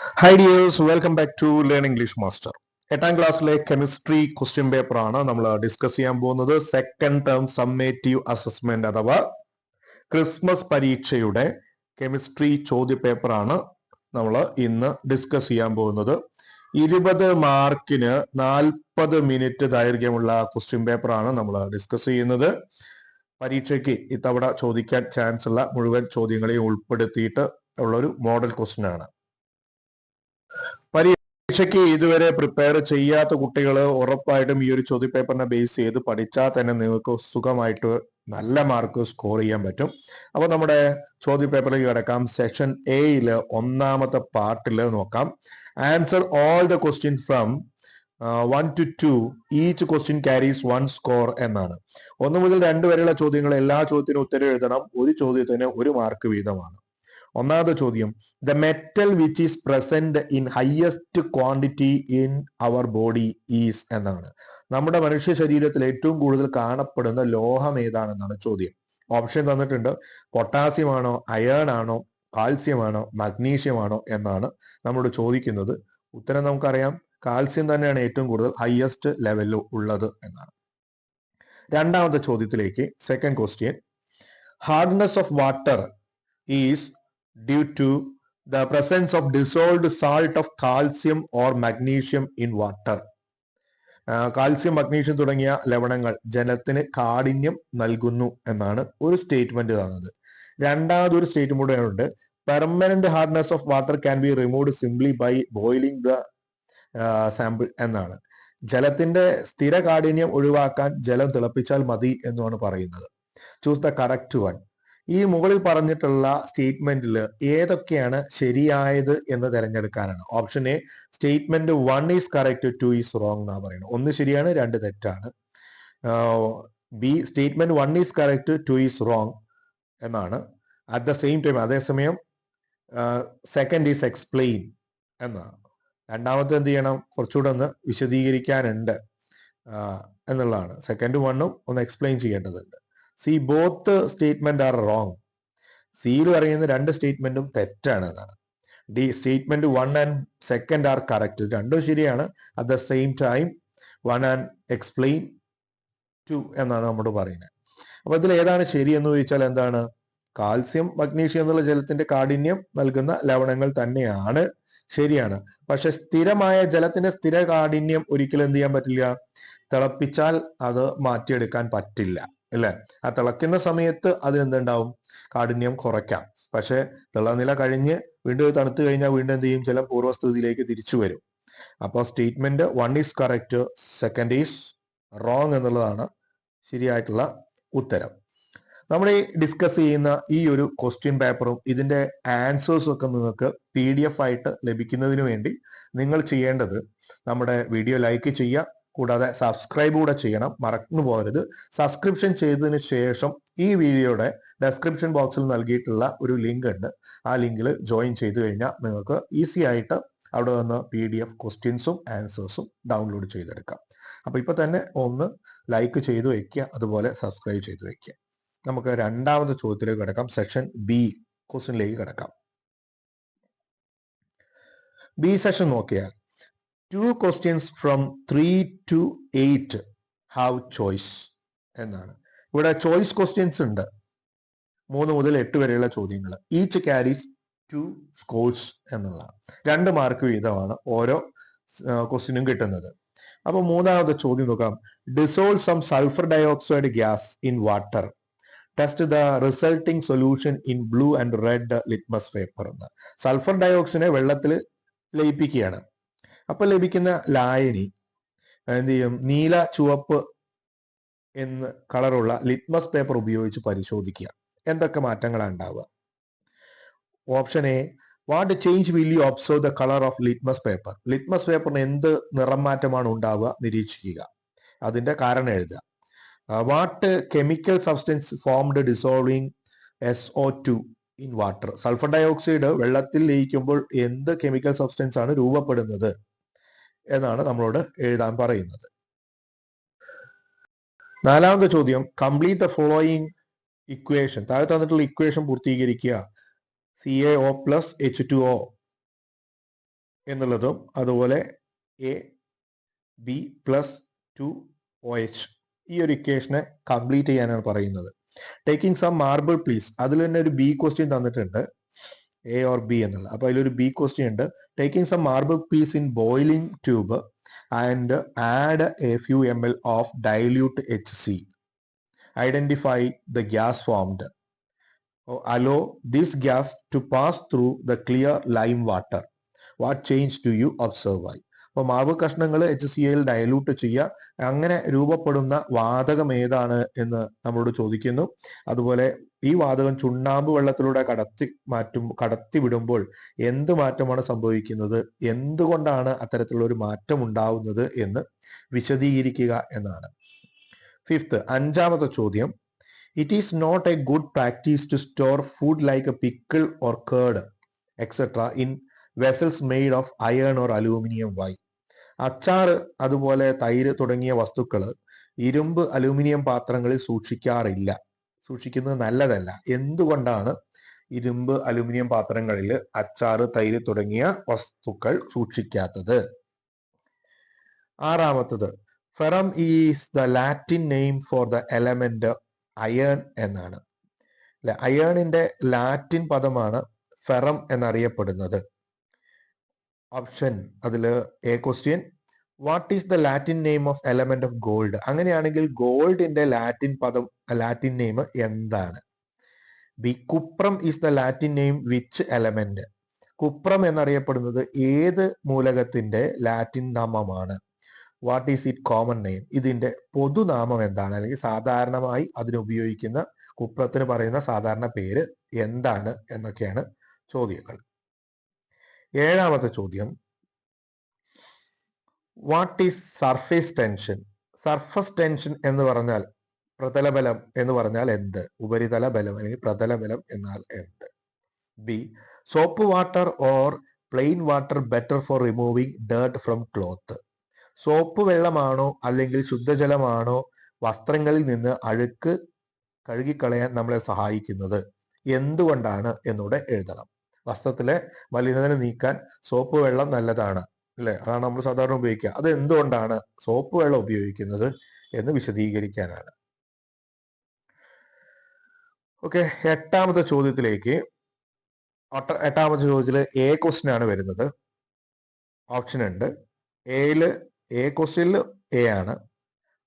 Hi dears welcome back to learn English master എട്ടാം ക്ലാസ്സിലെ chemistry question paper ആണ് നമ്മൾ ഡിസ്കസ് ചെയ്യാൻ പോകുന്നത്. സെക്കൻഡ് ടേം സമ്മേറ്റീവ് അസസ്മെന്റ് അഥവാ ക്രിസ്മസ് പരീക്ഷയുടെ കെമിസ്ട്രി ചോദ്യ പേപ്പർ ആണ് നമ്മൾ ഇന്ന് ഡിസ്കസ് ചെയ്യാൻ പോകുന്നത്. ഇരുപത് മാർക്കിന് നാൽപ്പത് മിനിറ്റ് ദൈർഘ്യമുള്ള ക്വസ്റ്റ്യൻ പേപ്പർ ആണ് നമ്മൾ ഡിസ്കസ് ചെയ്യുന്നത്. പരീക്ഷയ്ക്ക് ഇത്തവണ ചോദിക്കാൻ ചാൻസ് ഉള്ള മുഴുവൻ ചോദ്യങ്ങളെയും ഉൾപ്പെടുത്തിയിട്ട് ഉള്ളൊരു മോഡൽ ക്വസ്റ്റ്യൻ ആണ്. പരീക്ഷയ്ക്ക് ഇതുവരെ പ്രിപ്പയർ ചെയ്യാത്ത കുട്ടികൾ ഉറപ്പായിട്ടും ഈ ഒരു ചോദ്യപേപ്പറിനെ ബേസ് ചെയ്ത് പഠിച്ചാൽ തന്നെ നിങ്ങൾക്ക് സുഖമായിട്ട് നല്ല മാർക്ക് സ്കോർ ചെയ്യാൻ പറ്റും. അപ്പൊ നമ്മുടെ ചോദ്യപേപ്പറിലേക്ക് കിടക്കാം. സെഷൻ എയിൽ ഒന്നാമത്തെ പാർട്ടിൽ നോക്കാം. Answer all the question from one to two each question carries one score എന്നാണ്. ഒന്ന് മുതൽ രണ്ട് വരെയുള്ള ചോദ്യങ്ങൾ എല്ലാ ചോദ്യത്തിനും ഉത്തരം എഴുതണം. ഒരു ചോദ്യത്തിന് ഒരു മാർക്ക് വീതമാണ്. ഒന്നാമത്തെ ചോദ്യം the metal which is present in highest quantity in our body is എന്നാണ്. നമ്മുടെ മനുഷ്യ ശരീരത്തിൽ ഏറ്റവും കൂടുതൽ കാണപ്പെടുന്ന ലോഹം ഏതാണെന്നാണ് ചോദ്യം. ഓപ്ഷൻ തന്നിട്ടുണ്ട് പൊട്ടാസ്യം ആണോ അയേൺ ആണോ കാൽസ്യം ആണോ മഗ്നീഷ്യം ആണോ എന്നാണ് നമ്മളോട് ചോദിക്കുന്നത്. ഉത്തരം നമുക്കറിയാം കാൽസ്യം തന്നെയാണ് ഏറ്റവും കൂടുതൽ ഹയസ്റ്റ് ലെവലിൽ ഉള്ളത് എന്നാണ്. രണ്ടാമത്തെ ചോദ്യത്തിലേക്ക് second question hardness of water is due to the presence of dissolved salt of calcium or magnesium in water. Calcium magnesium തുടങ്ങിയ ലവണങ്ങൾ ജലത്തിന് കാഠിന്യം നൽകുന്നു എന്നാണ് ഒരു സ്റ്റേറ്റ്മെന്റ് തന്നത്. രണ്ടാമത് ഒരു സ്റ്റേറ്റ്മെന്റ് ഉണ്ട് permanent hardness of water can be removed simply by boiling the sample എന്നാണ്. ജലത്തിന്റെ സ്ഥിര കാഠിന്യം ഒഴിവാക്കാൻ ജലം തിളപ്പിച്ചാൽ മതി എന്നാണ് പറയുന്നത്. ചൂസ് ദ കറക്റ്റ് വൺ ഈ മുകളിൽ പറഞ്ഞിട്ടുള്ള സ്റ്റേറ്റ്മെന്റിൽ ഏതൊക്കെയാണ് ശരിയായത് എന്ന് തിരഞ്ഞെടുക്കാനാണ്. Option A statement one is correct two is wrong എന്നാ പറയുന്നത്. ഒന്ന് ശരിയാണ് രണ്ട് തെറ്റാണ്. B statement one is correct two is wrong എന്നാണ്. അറ്റ് ദ സെയിം ടൈം അതേസമയം സെക്കൻഡ് ഈസ് എക്സ്പ്ലെയിൻ എന്നാണ്. രണ്ടാമത്തെ എന്ത് ചെയ്യണം? കുറച്ചുകൂടെ ഒന്ന് വിശദീകരിക്കാനുണ്ട്. എന്നുള്ളതാണ്. സെക്കൻഡ് വണ്ണും ഒന്ന് എക്സ്പ്ലെയിൻ ചെയ്യേണ്ടതുണ്ട്. C both statement are wrong സിയിൽ പറയുന്ന രണ്ട് സ്റ്റേറ്റ്മെന്റും തെറ്റാണ് എന്നാണ്. D statement one and second are correct രണ്ടും ശരിയാണ്. At the same time one and explain two എന്നാണ് നമ്മോട് പറയുന്നത്. അപ്പൊ ഇതിൽ ഏതാണ് ശരി എന്ന് ചോദിച്ചാൽ എന്താണ്? കാൽസ്യം മഗ്നീഷ്യം എന്നുള്ള ജലത്തിന്റെ കാഠിന്യം നൽകുന്ന ലവണങ്ങൾ തന്നെയാണ് ശരിയാണ്. പക്ഷെ സ്ഥിരമായ ജലത്തിന്റെ സ്ഥിര കാഠിന്യം ഒരിക്കലും എന്ത് ചെയ്യാൻ പറ്റില്ല? തിളപ്പിച്ചാൽ അത് മാറ്റിയെടുക്കാൻ പറ്റില്ല. അല്ലേ ആ തിളക്കുന്ന സമയത്ത് അതിനെന്തുണ്ടാവും കാഠിന്യം കുറയ്ക്കാം. പക്ഷെ തിളനില കഴിഞ്ഞ് വീണ്ടും തണുത്തു കഴിഞ്ഞാൽ വീണ്ടും എന്ത് ചെയ്യും? ചില പൂർവസ്ഥിതിയിലേക്ക് തിരിച്ചു വരും. അപ്പോൾ statement one is correct second is wrong എന്നുള്ളതാണ് ശരിയായിട്ടുള്ള ഉത്തരം. നമ്മൾ ഈ ഡിസ്കസ് ചെയ്യുന്ന ഈ ഒരു ക്വസ്റ്റ്യൻ പേപ്പറും ഇതിന്റെ ആൻസേഴ്സും ഒക്കെ നിങ്ങൾക്ക് പി ഡി എഫ് ആയിട്ട് ലഭിക്കുന്നതിന് വേണ്ടി നിങ്ങൾ ചെയ്യേണ്ടത് നമ്മുടെ വീഡിയോ ലൈക്ക് ചെയ്യുക കൂടാതെ സബ്സ്ക്രൈബ് കൂടെ ചെയ്യണം. മറന്നു പോകരുത്. സബ്സ്ക്രിപ്ഷൻ ചെയ്തതിന് ശേഷം ഈ വീഡിയോയുടെ ഡെസ്ക്രിപ്ഷൻ ബോക്സിൽ നൽകിയിട്ടുള്ള ഒരു ലിങ്ക് ഉണ്ട്. ആ ലിങ്കിൽ ജോയിൻ ചെയ്തു കഴിഞ്ഞാൽ നിങ്ങൾക്ക് ഈസി ആയിട്ട് അവിടെ നിന്ന് പി ഡി എഫ് ക്വസ്റ്റ്യൻസും ആൻസേഴ്സും ഡൗൺലോഡ് ചെയ്തെടുക്കാം. അപ്പോൾ ഇപ്പോൾ തന്നെ ഒന്ന് ലൈക്ക് ചെയ്തു വയ്ക്കുക അതുപോലെ സബ്സ്ക്രൈബ് ചെയ്തു വയ്ക്കുക നമുക്ക് രണ്ടാമത്തെ ചോദ്യത്തിലേക്ക് കിടക്കാം. സെക്ഷൻ ബി ക്വസ്റ്റ്യനിലേക്ക് കിടക്കാം. ബി സെഷൻ നോക്കിയാൽ two questions from three to eight have choice എന്നാണ്. ഇവിടെ ചോയ്സ് ക്വസ്റ്റ്യൻസ് ഉണ്ട്. മൂന്ന് മുതൽ എട്ട് വരെയുള്ള ചോദ്യങ്ങൾ. ഈച്ച് ക്യാരീസ് ടു സ്കോഴ്സ് എന്നുള്ള രണ്ട് മാർക്ക് വീതമാണ് ഓരോ ക്വസ്റ്റ്യനും കിട്ടുന്നത്. അപ്പൊ മൂന്നാമത്തെ ചോദ്യം നോക്കാം. Dissolve some sulphur dioxide gas in water test the resulting solution in blue and red litmus paper എന്ന്. സൾഫർ ഡയോക്സിനെ വെള്ളത്തിൽ ലയിപ്പിക്കുകയാണ്. അപ്പൊ ലഭിക്കുന്ന ലായനി എന്ത് ചെയ്യും നീല ചുവപ്പ് എന്ന് കളറുള്ള ലിറ്റ്മസ് പേപ്പർ ഉപയോഗിച്ച് പരിശോധിക്കുക. എന്തൊക്കെ മാറ്റങ്ങളാണ് ഉണ്ടാവുക? Option A what change will you observe the colour of litmus paper litmus പേപ്പറിന് എന്ത് നിറം മാറ്റമാണ് ഉണ്ടാവുക? നിരീക്ഷിക്കുക. അതിന്റെ കാരണം എഴുതുക. What chemical substance formed dissolving S O two in water sulphur dioxide വെള്ളത്തിൽ ലയിക്കുമ്പോൾ എന്ത് കെമിക്കൽ സബ്സ്റ്റൻസ് ആണ് രൂപപ്പെടുന്നത്? എന്നാണ് നമ്മളോട് എഴുതാൻ പറയുന്നത്. നാലാമത്തെ ചോദ്യം കംപ്ലീറ്റ് ദ ഫോളോയിങ് ഇക്വേഷൻ താഴെ തന്നിട്ടുള്ള equation പൂർത്തീകരിക്കുക. C A O plus H two O എന്നുള്ളതും അതുപോലെ A B plus two O H ഈ ഒരു ഇക്വേഷനെ കംപ്ലീറ്റ് ചെയ്യാനാണ് പറയുന്നത്. ടേക്കിംഗ് സം മാർബിൾ പ്ലീസ് അതിൽ തന്നെ ഒരു ബി ക്വസ്റ്റ്യൻ തന്നിട്ടുണ്ട്. എ ഓർ ബി എന്നുള്ളത് അപ്പൊ അതിലൊരു ബി ക്വസ്റ്റ്യൻ ഉണ്ട്. Taking some marble piece in boiling tube and add a few M L of dilute H C identify the gas formed allow this gas to pass through the clear lime water what change to you observe ആയി അപ്പോൾ മാവ് കഷ്ണങ്ങൾ H C എയിൽ dilute ചെയ്യുക. അങ്ങനെ രൂപപ്പെടുന്ന വാതകം ഏതാണ് എന്ന് നമ്മളോട് ചോദിക്കുന്നു. അതുപോലെ ഈ വാതകം ചുണ്ണാമ്പ് വെള്ളത്തിലൂടെ കടത്തി മാറ്റും കടത്തി വിടുമ്പോൾ എന്ത് മാറ്റമാണ് സംഭവിക്കുന്നത്? എന്തുകൊണ്ടാണ് അത്തരത്തിലുള്ള ഒരു മാറ്റം ഉണ്ടാവുന്നത് എന്ന് വിശദീകരിക്കുക എന്നാണ്. ഫിഫ്ത്ത് അഞ്ചാമത്തെ ചോദ്യം. It is not a good practice to store food like a pickle or curd etcetera in vessels made of iron or aluminium why അച്ചാർ അതുപോലെ തൈര് തുടങ്ങിയ വസ്തുക്കൾ ഇരുമ്പ് അലൂമിനിയം പാത്രങ്ങളിൽ സൂക്ഷിക്കാറില്ല. സൂക്ഷിക്കുന്നത് നല്ലതല്ല. എന്തുകൊണ്ടാണ് ഇരുമ്പ് അലൂമിനിയം പാത്രങ്ങളിൽ അച്ചാർ തൈര് തുടങ്ങിയ വസ്തുക്കൾ സൂക്ഷിക്കാത്തത്? ആറാമത്തത് ferrum is the Latin name for the element iron എന്നാണ്. അല്ലെ? അയേണിന്റെ ലാറ്റിൻ പദമാണ് ഫെറം എന്നറിയപ്പെടുന്നത്. ഓപ്ഷൻ അതിൽ A question what is the Latin name of element of gold അങ്ങനെയാണെങ്കിൽ ഗോൾഡിന്റെ ലാറ്റിൻ പദം ലാറ്റിൻ നെയിം എന്താണ്? B cuprum is the Latin name which element cuprum എന്നറിയപ്പെടുന്നത് ഏത് മൂലകത്തിന്റെ ലാറ്റിൻ നാമമാണ്? What is it common name ഇതിന്റെ പൊതുനാമം എന്താണ്? അല്ലെങ്കിൽ സാധാരണമായി അതിന് ഉപയോഗിക്കുന്ന കുപ്രത്തിന് പറയുന്ന സാധാരണ പേര് എന്താണ് എന്നൊക്കെയാണ് ചോദ്യങ്ങൾ. ഏഴാമത്തെ ചോദ്യം. What is surface tension surface tension എന്ന് പറഞ്ഞാൽ പ്രതലബലം എന്ന് പറഞ്ഞാൽ എന്ത്? ഉപരിതല ബലം അല്ലെങ്കിൽ പ്രതലബലം എന്നാൽ എന്ത്? B soap water or plain water better for removing dirt from cloth soap വെള്ളമാണോ അല്ലെങ്കിൽ ശുദ്ധജലമാണോ വസ്ത്രങ്ങളിൽ നിന്ന് അഴുക്ക് കഴുകിക്കളയാൻ നമ്മളെ സഹായിക്കുന്നത്? എന്തുകൊണ്ടാണ് എന്നൂടെ എഴുതണം. വസ്ത്രത്തിലെ മലിനത നീക്കാൻ സോപ്പ് വെള്ളം നല്ലതാണ് അല്ലെ? അതാണ് നമ്മൾ സാധാരണ ഉപയോഗിക്കുക. അത് എന്തുകൊണ്ടാണ് സോപ്പ് വെള്ളം ഉപയോഗിക്കുന്നത് എന്ന് വിശദീകരിക്കാനാണ്. ഓക്കെ എട്ടാമത്തെ ചോദ്യത്തിലേക്ക് എട്ടാമത്തെ ചോദ്യത്തിൽ എ ക്വസ്റ്റ്യൻ ആണ് വരുന്നത്. ഓപ്ഷൻ ഉണ്ട്. എയിൽ എ ക്വസ്റ്റ്യനിൽ എ ആണ്.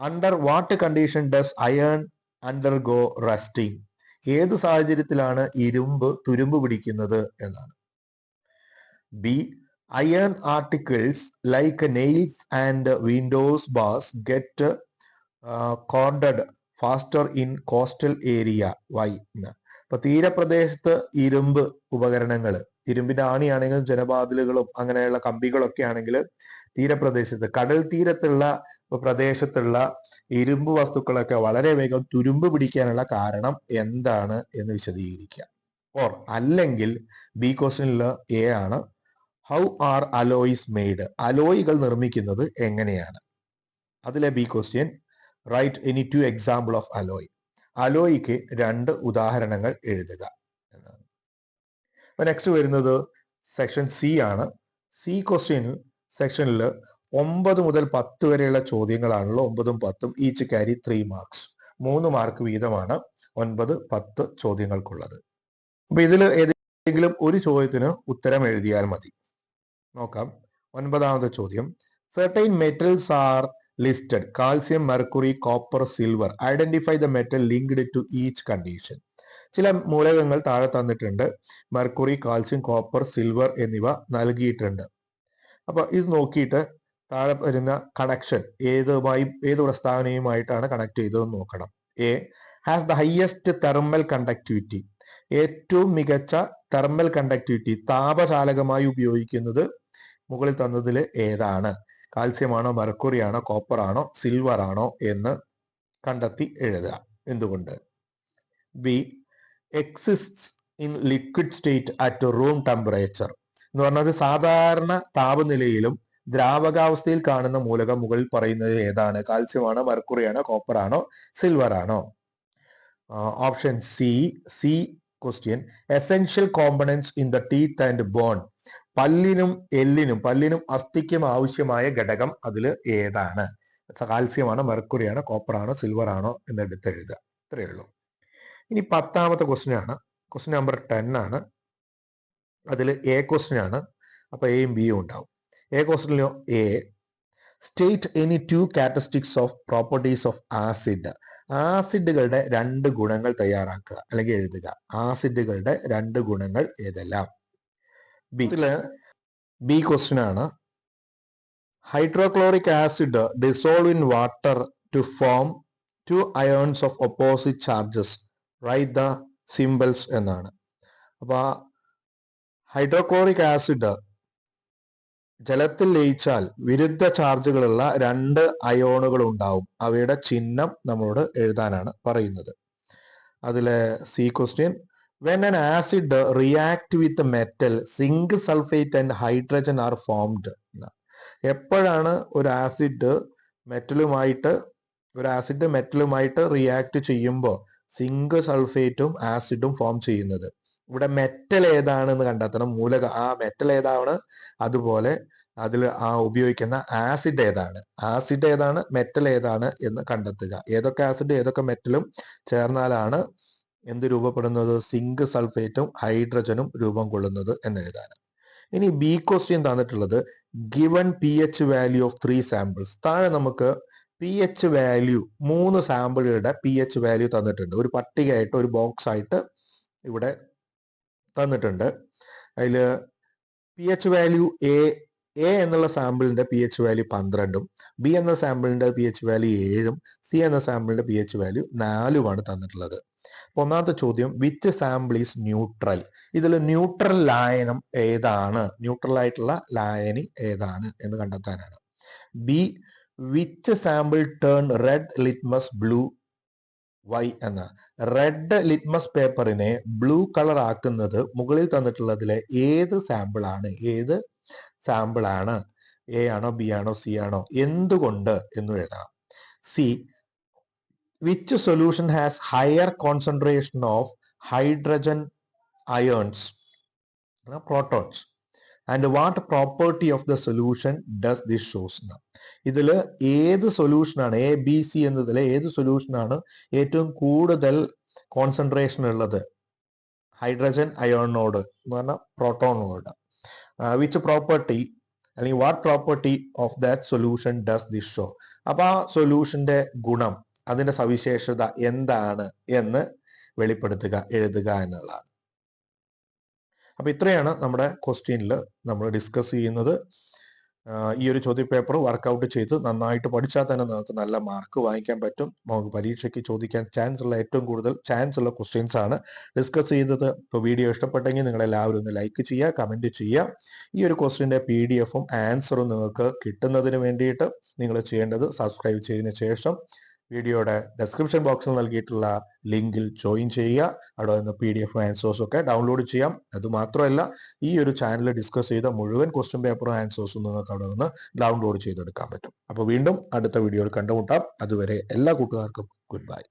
Under what condition does iron undergo rusting ഏത് സാഹചര്യത്തിലാണ് ഇരുമ്പ് തുരുമ്പ് പിടിക്കുന്നത് എന്നാണ്. B iron articles like nails and windows bars get corroded faster in coastal area why അപ്പൊ തീരപ്രദേശത്ത് ഇരുമ്പ് ഉപകരണങ്ങൾ ഇരുമ്പിന്റെ ആണിയാണെങ്കിലും ജനവാതിലുകളും അങ്ങനെയുള്ള കമ്പികളൊക്കെ ആണെങ്കിൽ തീരപ്രദേശത്ത് കടൽ തീരത്തുള്ള പ്രദേശത്തുള്ള ഇരുമ്പ് വസ്തുക്കളൊക്കെ വളരെ വേഗം തുരുമ്പ് പിടിക്കാനുള്ള കാരണം എന്താണ് എന്ന് വിശദീകരിക്കുക ഓർ അല്ലെങ്കിൽ ബി ക്വസ്റ്റനിൽ എ ആണ്. ഹൗ ആർ അലോയ്സ് മെയ്ഡ് അലോയികൾ നിർമ്മിക്കുന്നത് എങ്ങനെയാണ്? അതിലെ B question write any two example of alloy അലോയിക്ക് രണ്ട് ഉദാഹരണങ്ങൾ എഴുതുക എന്നാണ്. നെക്സ്റ്റ് വരുന്നത് സെക്ഷൻ സി ആണ്. സി ക്വസ്റ്റ്യനിൽ സെക്ഷനിൽ ഒമ്പത് മുതൽ പത്ത് വരെയുള്ള ചോദ്യങ്ങളാണല്ലോ. ഒമ്പതും പത്തും ഈച്ച് ക്യാരി ത്രീ മാർക്സ് മൂന്ന് മാർക്ക് വീതമാണ് ഒൻപത് പത്ത് ചോദ്യങ്ങൾക്കുള്ളത്. അപ്പൊ ഇതിൽ ഏതെങ്കിലും ഒരു ചോദ്യത്തിന് ഉത്തരം എഴുതിയാൽ മതി. നോക്കാം. ഒൻപതാമത്തെ ചോദ്യം. Certain metals are listed calcium mercury copper silver identify the metal linked to each condition ചില മൂലകങ്ങൾ താഴെ തന്നിട്ടുണ്ട്. മെർക്കുറി കാൽസ്യം കോപ്പർ സിൽവർ എന്നിവ നൽകിയിട്ടുണ്ട്. അപ്പൊ ഇത് നോക്കിയിട്ട് താഴെ വരുന്ന കണക്ഷൻ ഏതുമായി ഏത് പ്രസ്താവനയുമായിട്ടാണ് കണക്ട് ചെയ്തതെന്ന് നോക്കണം. A has the highest thermal conductivity ഏറ്റവും മികച്ച തെർമൽ കണ്ടക്ടിവിറ്റി താപചാലകമായി ഉപയോഗിക്കുന്നത് മുകളിൽ തന്നതിൽ ഏതാണ്? കാൽസ്യമാണോ കോപ്പർ ആണോ സിൽവർ ആണോ എന്ന് കണ്ടെത്തി എഴുതുക. എന്തുകൊണ്ട്? B exist in liquid state at room temperature എന്ന് പറഞ്ഞാൽ സാധാരണ താപനിലയിലും ദ്രാവകാവസ്ഥയിൽ കാണുന്ന മൂലകം മുകളിൽ പറയുന്നത് ഏതാണ്? കാൽസ്യമാണോ മെർക്കുറിയാണോ കോപ്പർ ആണോ സിൽവർ ആണോ option C C question. Essential components in the teeth and bone. പല്ലിനും എല്ലിനും പല്ലിനും അസ്ഥിക്കും ആവശ്യമായ ഘടകം അതിൽ ഏതാണ്? കാൽസ്യമാണോ മെർക്കുറിയാണോ ആണോ സിൽവർ ആണോ എന്ന് എടുത്തെഴുതുക ഇത്രയേ ഉള്ളൂ. ഇനി പത്താമത്തെ ക്വസ്റ്റ്യൻ ആണ് ക്വസ്റ്റ്യൻ നമ്പർ ടെൻ ആണ്. അതിൽ എ ക്വസ്റ്റ്യൻ ആണ് അപ്പൊ എയും ബിയും ഉണ്ടാവും. A ക്വസ്റ്റിനോ A state any two characteristics of properties of acid ആസിഡുകളുടെ രണ്ട് ഗുണങ്ങൾ തയ്യാറാക്കുക അല്ലെങ്കിൽ എഴുതുക. ആസിഡുകളുടെ രണ്ട് ഗുണങ്ങൾ ഏതെല്ലാം? ബി ബി ക്വസ്റ്റ്യൻ ആണ്. Hydrochloric acid dissolve in water to form two ions of opposite charges write the symbols എന്നാണ്. അപ്പൊ ഹൈഡ്രോക്ലോറിക് ആസിഡ് ജലത്തിൽ ലയിച്ചാൽ വിരുദ്ധ ചാർജുകളുള്ള രണ്ട് അയോണുകൾ ഉണ്ടാവും. അവയുടെ ചിഹ്നം നമ്മളോട് എഴുതാനാണ് പറയുന്നത്. അതിലെ C question when an acid react with metal zinc sulphate and hydrogen are formed എപ്പോഴാണ് ഒരു ആസിഡ് മെറ്റലുമായിട്ട് ഒരു ആസിഡ് മെറ്റലുമായിട്ട് റിയാക്ട് ചെയ്യുമ്പോൾ സിങ്ക് സൾഫേറ്റും ആസിഡും ഫോം ചെയ്യുന്നത്? ഇവിടെ മെറ്റൽ ഏതാണെന്ന് കണ്ടെത്തണം. മൂലക ആ മെറ്റൽ ഏതാണ്? അതുപോലെ അതിൽ ആ ഉപയോഗിക്കുന്ന ആസിഡ് ഏതാണ്? ആസിഡ് ഏതാണ്? മെറ്റൽ ഏതാണ്? എന്ന് കണ്ടെത്തുക. ഏതൊക്കെ ആസിഡ് ഏതൊക്കെ മെറ്റലും ചേർന്നാലാണ് എന്ത് രൂപപ്പെടുന്നത്? സിങ്ക് സൾഫേറ്റും ഹൈഡ്രജനും രൂപം കൊള്ളുന്നത് എന്ന് എഴുതാൻ ഇനി ബി ക്വസ്റ്റ്യൻ തന്നിട്ടുള്ളത് given P H value of three samples താഴെ നമുക്ക് പി എച്ച് വാല്യൂ മൂന്ന് സാമ്പിളുകളുടെ പി എച്ച് വാല്യൂ തന്നിട്ടുണ്ട്. ഒരു പട്ടികയായിട്ട് ഒരു ബോക്സ് ആയിട്ട് ഇവിടെ തന്നിട്ടുണ്ട്. അതിൽ P H value A A എന്നുള്ള സാമ്പിളിന്റെ പി എച്ച് വാല്യൂ പന്ത്രണ്ടും ബി എന്ന സാമ്പിളിന്റെ പി എച്ച് വാല്യൂ ഏഴും സി എന്ന സാമ്പിളിന്റെ പി എച്ച് വാല്യൂ നാലുമാണ് തന്നിട്ടുള്ളത്. ഒന്നാമത്തെ ചോദ്യം വിച്ച് സാമ്പിൾ ഈസ് ന്യൂട്രൽ ഇതിൽ ന്യൂട്രൽ ലായനം ഏതാണ്? ന്യൂട്രൽ ആയിട്ടുള്ള ലായനി ഏതാണ് എന്ന് കണ്ടെത്താനാണ്. B which sample turn red litmus blue why എന്ന്. റെഡ് ലിറ്റ്മസ് പേപ്പറിനെ ബ്ലൂ കളർ ആക്കുന്നത് മുകളിൽ തന്നിട്ടുള്ളതിലെ ഏത് സാമ്പിൾ ആണ്? ഏത് സാമ്പിൾ ആണ്? എ ആണോ ബി ആണോ സി ആണോ? എന്തുകൊണ്ട് എന്ന് എഴുതണം. C which solution has higher concentration of hydrogen ions protons. And what property of the solution does this shows ഇതിൽ ഏത് സൊല്യൂഷനാണ് എ ബി സി എന്നതിൽ ഏത് സൊല്യൂഷനാണ് ഏറ്റവും കൂടുതൽ കോൺസെൻട്രേഷൻ ഉള്ളത്? ഹൈഡ്രജൻ അയോണിനോട് എന്ന് പറഞ്ഞാൽ പ്രോട്ടോണിനോട് വിച്ച് പ്രോപ്പർട്ടി അല്ലെങ്കിൽ what property of that solution does this show അപ്പൊ ആ സൊല്യൂഷന്റെ ഗുണം അതിന്റെ സവിശേഷത എന്താണ് എന്ന് വെളിപ്പെടുത്തുക എഴുതുക എന്നുള്ളതാണ്. അപ്പൊ ഇത്രയാണ് നമ്മുടെ ക്വസ്റ്റ്യനിൽ നമ്മൾ ഡിസ്കസ് ചെയ്യുന്നത്. ഈ ഒരു ചോദ്യപേപ്പർ വർക്കൗട്ട് ചെയ്ത് നന്നായിട്ട് പഠിച്ചാൽ തന്നെ നമുക്ക് നല്ല മാർക്ക് വാങ്ങിക്കാൻ പറ്റും. നമുക്ക് പരീക്ഷയ്ക്ക് ചോദിക്കാൻ ചാൻസ് ഉള്ള ഏറ്റവും കൂടുതൽ ചാൻസ് ഉള്ള ക്വസ്റ്റ്യൻസ് ആണ് ഡിസ്കസ് ചെയ്തത് ഇപ്പോൾ വീഡിയോ ഇഷ്ടപ്പെട്ടെങ്കിൽ നിങ്ങൾ എല്ലാവരും ഒന്ന് ലൈക്ക് ചെയ്യുക കമന്റ് ചെയ്യുക. ഈ ഒരു ക്വസ്റ്റ്യന്റെ പി ഡി എഫും ആൻസറും നിങ്ങൾക്ക് കിട്ടുന്നതിന് വേണ്ടിയിട്ട് നിങ്ങൾ ചെയ്യേണ്ടത് സബ്സ്ക്രൈബ് ചെയ്തതിന് ശേഷം വീഡിയോയുടെ ഡെസ്ക്രിപ്ഷൻ ബോക്സിൽ നൽകിയിട്ടുള്ള ലിങ്കിൽ ജോയിൻ ചെയ്യുക. അവിടെ നിന്ന് പി ഡി എഫ് ആൻസേഴ്സും ഒക്കെ ഡൗൺലോഡ് ചെയ്യാം. അത് മാത്രമല്ല ഈ ഒരു ചാനൽ ഡിസ്കസ് ചെയ്ത മുഴുവൻ ക്വസ്റ്റ്യൻ പേപ്പറും ആൻസേഴ്സും നിങ്ങൾക്ക് അവിടെ നിന്ന് ഡൗൺലോഡ് ചെയ്തെടുക്കാൻ പറ്റും. അപ്പോൾ വീണ്ടും അടുത്ത വീഡിയോയിൽ കണ്ടുമുട്ടാം. അതുവരെ എല്ലാ കൂട്ടുകാർക്കും ഗുഡ് ബൈ